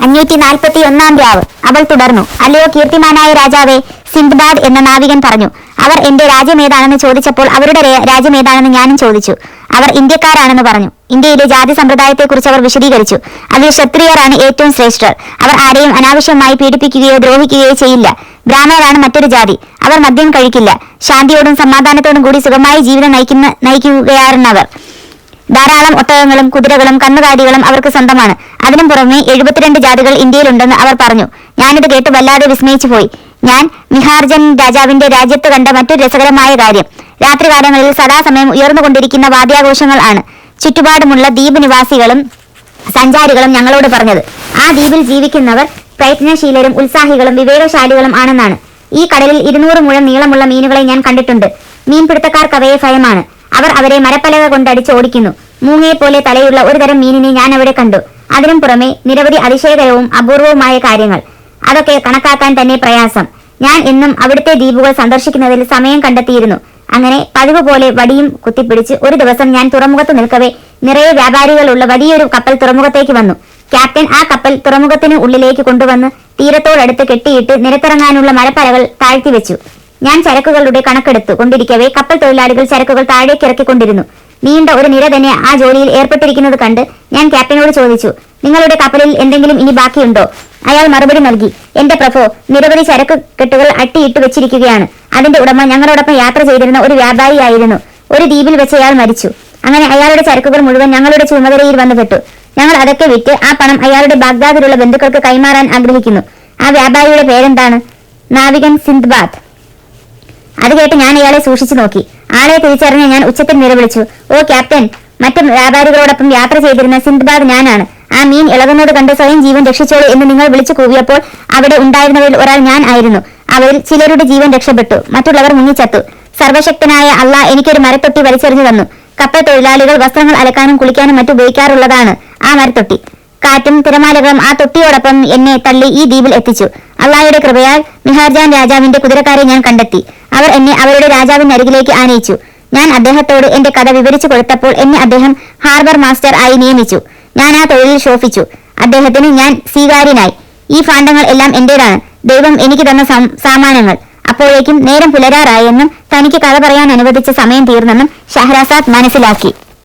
അഞ്ഞൂറ്റി നാൽപ്പത്തി ഒന്നാം രാവ് അവൾ തുടർന്നു. അല്ലയോ കീർത്തിമാനായ രാജാവേ സിന്ദ്ബാദ് എന്ന നാവികൻ പറഞ്ഞു. അവർ എന്റെ രാജ്യമേതാണെന്ന് ചോദിച്ചപ്പോൾ അവരുടെ രാജ്യമേതാണെന്ന് ഞാനും ചോദിച്ചു. അവർ ഇന്ത്യക്കാരാണെന്ന് പറഞ്ഞു. ഇന്ത്യയിലെ ജാതി സമ്പ്രദായത്തെക്കുറിച്ച് അവർ വിശദീകരിച്ചു. അതിൽ ക്ഷത്രിയരാണ് ഏറ്റവും ശ്രേഷ്ഠർ. അവർ ആരെയും അനാവശ്യമായി പീഡിപ്പിക്കുകയോ ദ്രോഹിക്കുകയോ ചെയ്യില്ല. ബ്രാഹ്മണരാണ് മറ്റൊരു ജാതി. അവർ മദ്യം കഴിക്കില്ല. ശാന്തിയോടും സമാധാനത്തോടും കൂടി സുഖമായി ജീവിതം നയിക്കുന്ന നയിക്കുകയായിരുന്നവർ. ധാരാളം ഒട്ടകങ്ങളും കുതിരകളും കന്നുകാലികളും അവർക്ക് സ്വന്തമാണ്. അതിനും പുറമെ എഴുപത്തിരണ്ട് ജാതികൾ ഇന്ത്യയിലുണ്ടെന്ന് അവർ പറഞ്ഞു. ഞാനിത് കേട്ട് വല്ലാതെ വിസ്മയിച്ചു പോയി ഞാൻ മിഹാർജൻ രാജാവിന്റെ രാജ്യത്ത് കണ്ട മറ്റൊരു രസകരമായ കാര്യം. രാത്രികാലങ്ങളിൽ സദാസമയം ഉയർന്നുകൊണ്ടിരിക്കുന്ന വാദ്യാഘോഷങ്ങൾ ആണ്. ചുറ്റുപാടുമുള്ള ദ്വീപ് നിവാസികളും സഞ്ചാരികളും ഞങ്ങളോട് പറഞ്ഞത്. ആ ദ്വീപിൽ ജീവിക്കുന്നവർ പ്രയത്നശീലരും ഉത്സാഹികളും വിവേകശാലികളും ആണെന്നാണ്. ഈ കടലിൽ ഇരുന്നൂറ് മുഴം നീളമുള്ള മീനുകളെ ഞാൻ കണ്ടിട്ടുണ്ട്. മീൻപിടുത്തക്കാർക്ക് അവയെ ഭയമാണ്. അവർ അവരെ മരപ്പലക കൊണ്ടടിച്ച് ഓടിക്കുന്നു. മൂങ്ങയെ പോലെ തലയുള്ള ഒരു തരം മീനിനെ ഞാൻ അവിടെ കണ്ടു. അതിനും പുറമെ നിരവധി അതിശയകരവും അപൂർവവുമായ കാര്യങ്ങൾ. അതൊക്കെ കണക്കാക്കാൻ തന്നെ പ്രയാസം. ഞാൻ എന്നും അവിടുത്തെ ദ്വീപുകൾ സന്ദർശിക്കുന്നതിൽ സമയം കണ്ടെത്തിയിരുന്നു. അങ്ങനെ പതിവ് പോലെ വടിയും കുത്തിപ്പിടിച്ച് ഒരു ദിവസം ഞാൻ തുറമുഖത്ത് നിൽക്കവേ നിറയെ വ്യാപാരികളുള്ള വലിയൊരു കപ്പൽ തുറമുഖത്തേക്ക് വന്നു. ക്യാപ്റ്റൻ ആ കപ്പൽ തുറമുഖത്തിന് ഉള്ളിലേക്ക് കൊണ്ടുവന്ന് തീരത്തോടടുത്ത് കെട്ടിയിട്ട് നിരത്തിറങ്ങാനുള്ള മരപ്പലകൾ താഴ്ത്തിവെച്ചു ഞാൻ ചരക്കുകളുടെ കണക്കെടുത്തു കൊണ്ടിരിക്കവേ കപ്പൽ തൊഴിലാളികൾ ചരക്കുകൾ താഴേക്ക് ഇറക്കിക്കൊണ്ടിരുന്നു നീണ്ട ഒരു നിര തന്നെ ആ ജോലിയിൽ ഏർപ്പെട്ടിരിക്കുന്നത് കണ്ട് ഞാൻ ക്യാപ്റ്റനോട് ചോദിച്ചു നിങ്ങളുടെ കപ്പലിൽ എന്തെങ്കിലും ഇനി ബാക്കിയുണ്ടോ? അയാൾ മറുപടി നൽകി എന്റെ പ്രഭോ നിരവധി ചരക്ക് കെട്ടുകൾ അട്ടിയിട്ട് വെച്ചിരിക്കുകയാണ്. അതിന്റെ ഉടമ ഞങ്ങളോടൊപ്പം യാത്ര ചെയ്തിരുന്ന ഒരു വ്യാപാരിയായിരുന്നു. ഒരു ദ്വീപിൽ വെച്ച് അയാൾ മരിച്ചു. അങ്ങനെ അയാളുടെ ചരക്കുകൾ മുഴുവൻ ഞങ്ങളുടെ ചുമതലയിൽ വന്നുപെട്ടു ഞങ്ങൾ അതൊക്കെ വിറ്റ് ആ പണം അയാളുടെ ബാഗ്ദാദിലുള്ള ബന്ധുക്കൾക്ക് കൈമാറാൻ ആഗ്രഹിക്കുന്നു. ആ വ്യാപാരിയുടെ പേരെന്താണ്? നാവികൻ സിന്ദ്ബാദ് അത് കേട്ട് ഞാൻ ഇയാളെ സൂക്ഷിച്ചു നോക്കി. ആളെ തിരിച്ചറിഞ്ഞ് ഞാൻ ഉച്ചത്തിൽ നിലവിളിച്ചു ഓ ക്യാപ്റ്റൻ മറ്റു വ്യാപാരികളോടൊപ്പം യാത്ര ചെയ്തിരുന്ന സിന്ദ്ബാദ് ഞാനാണ്. ആ മീൻ ഇളകുന്നത് കണ്ട് സ്വയം ജീവൻ രക്ഷിച്ചോളൂ എന്ന് നിങ്ങൾ വിളിച്ചു കൂവിയപ്പോൾ അവിടെ ഉണ്ടായിരുന്നവരിൽ ഒരാൾ ഞാൻ ആയിരുന്നു. അവരിൽ ചിലരുടെ ജീവൻ രക്ഷപ്പെട്ടു. മറ്റുള്ളവർ മുങ്ങിച്ചത്തു. സർവശക്തനായ അല്ല എനിക്കൊരു മരത്തൊട്ടി വലിച്ചെറിഞ്ഞു തന്നു. കപ്പൽ തൊഴിലാളികൾ വസ്ത്രങ്ങൾ അലക്കാനും കുളിക്കാനും മറ്റു ഉപയോഗിക്കാറുള്ളതാണ് ആ മരത്തൊട്ടി. കാറ്റും തിരമാലകളും ആ തൊട്ടിയോടൊപ്പം എന്നെ തള്ളി ഈ ദ്വീപിൽ എത്തിച്ചു. അള്ളാഹയുടെ കൃപയാൽ മിഹാർജാൻ രാജാവിന്റെ കുതിരക്കാരെ ഞാൻ കണ്ടെത്തി. അവർ എന്നെ അവരുടെ രാജാവിന്റെ അരികിലേക്ക് ആനയിച്ചു. ഞാൻ അദ്ദേഹത്തോട് എന്റെ കഥ വിവരിച്ചു കൊടുത്തപ്പോൾ എന്നെ അദ്ദേഹം ഹാർബർ മാസ്റ്റർ ആയി നിയമിച്ചു. ഞാൻ ആ തൊഴിലിൽ ശോഭിച്ചു. അദ്ദേഹത്തിന് ഞാൻ സ്വീകാര്യനായി. ഈ ഫാണ്ടങ്ങൾ എല്ലാം എന്റേതാണ്. ദൈവം എനിക്ക് തന്ന സാമാനങ്ങൾ. അപ്പോഴേക്കും നേരം പുലരാറായെന്നും തനിക്ക് കഥ പറയാൻ അനുവദിച്ച സമയം തീർന്നെന്നും ഷഹ്രാസാദ് മനസ്സിലാക്കി.